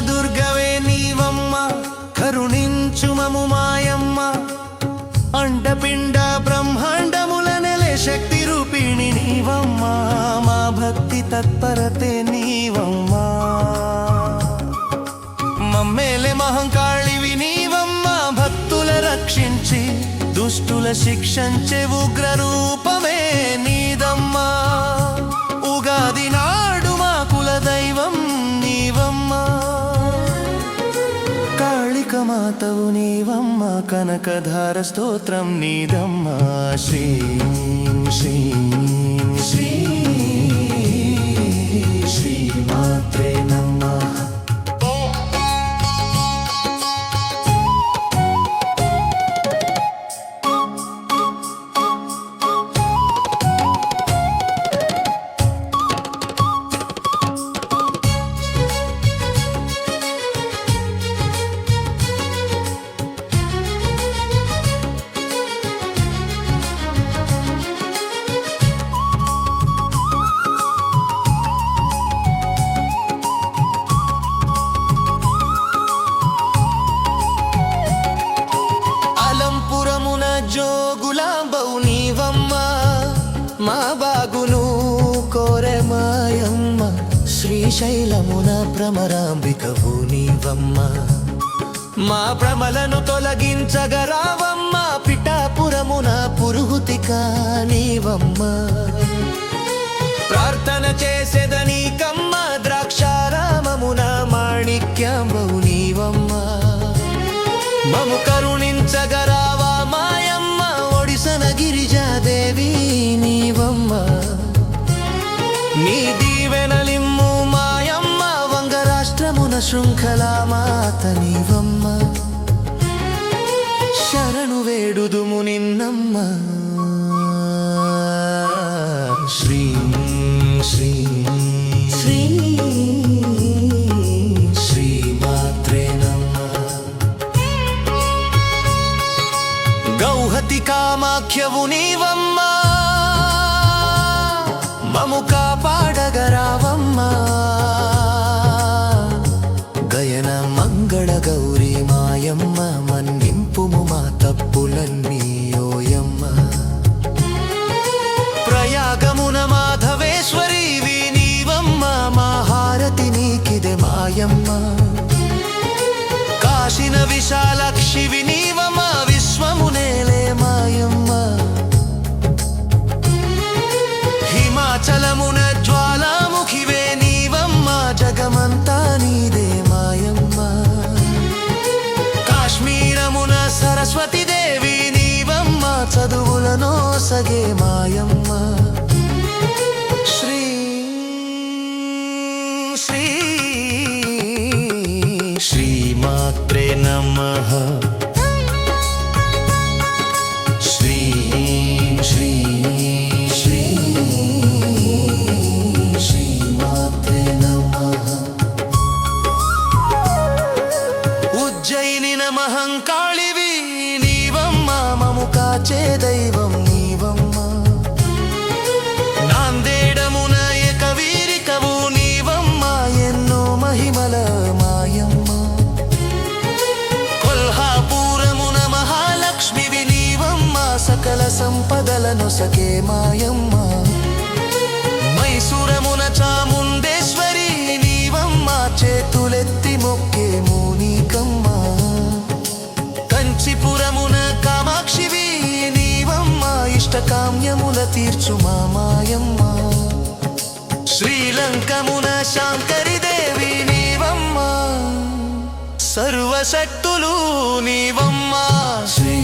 దుర్గవే నీవమ్మ కరుణించుమము మాయమ్మ. అండపిండ బ్రహ్మాండముల నెలే శక్తి రూపిణి నీవమ్మ మా భక్తి తత్పరతే నీవమ్మ. మమ్మేలే మహంకాళివి నీవమ్మ భక్తుల రక్షించి దుష్టుల శిక్షంచే ఉగ్ర రూపమే నీదమ్మా. మాతవు నీవమ్మ కనకధార స్తోత్రం నీదమ్మ. శ్రీ శ్రీ శ్రీ శ్రీ మాత్రే గులాంబౌ నీవమ్మా మా బాగును కోరే మాయమ్మ శ్రీశైలమున భ్రమరాంబికవు నీవమ్మ. మా భ్రమలను తొలగించగరావమ్మ పిఠాపురమున పురుహుతిక నీవమ్మ. ప్రార్థన చేసేదని కమ్మ ద్రాక్షారామమున మాణిక్యాంబవు నీవమ్మ. మము కరుణించగరావా శృంఖల మాత నీవమ్మ శరణు వేడుదుము నిన్నమ్మ. శ్రీ శ్రీ. శ్రీ శ్రీ మాత్రే గౌహతి కామాఖ్యవు నీవమ్మా. మము కాపాడగరావమ్మా. కాశిన విశాలక్షి వినీవమ విశ్వమునేలే మాయమ్మ. హిమాచలమున జ్వాలాముఖివే నీవమ్మ జగమంతా నీదే మాయమ్మ. కాశ్మీరమున సరస్వతి దేవి నీవమ్మ చదువులను సగే మాయమ్మ. ఉజ్జయిని నమహంకాళివి నీవమ్మ మము కాచే దైవం నీవమ్మ. నాందేడమున ఏక నీవమ్మ ఎన్నో మహిమల మాయమ్మ. కొల్హాపూరమున మహాలక్ష్మివి నీవమ్మ సకల సంపదలను సకే మాయమ్మ. మైసూరమున చాముండేశ్వరి తీర్చు మా మాయమ్మ. శ్రీలంకమున శాంకరి దేవి నీవమ్మ. సర్వశక్తులు నీవమ్మ. శ్రీ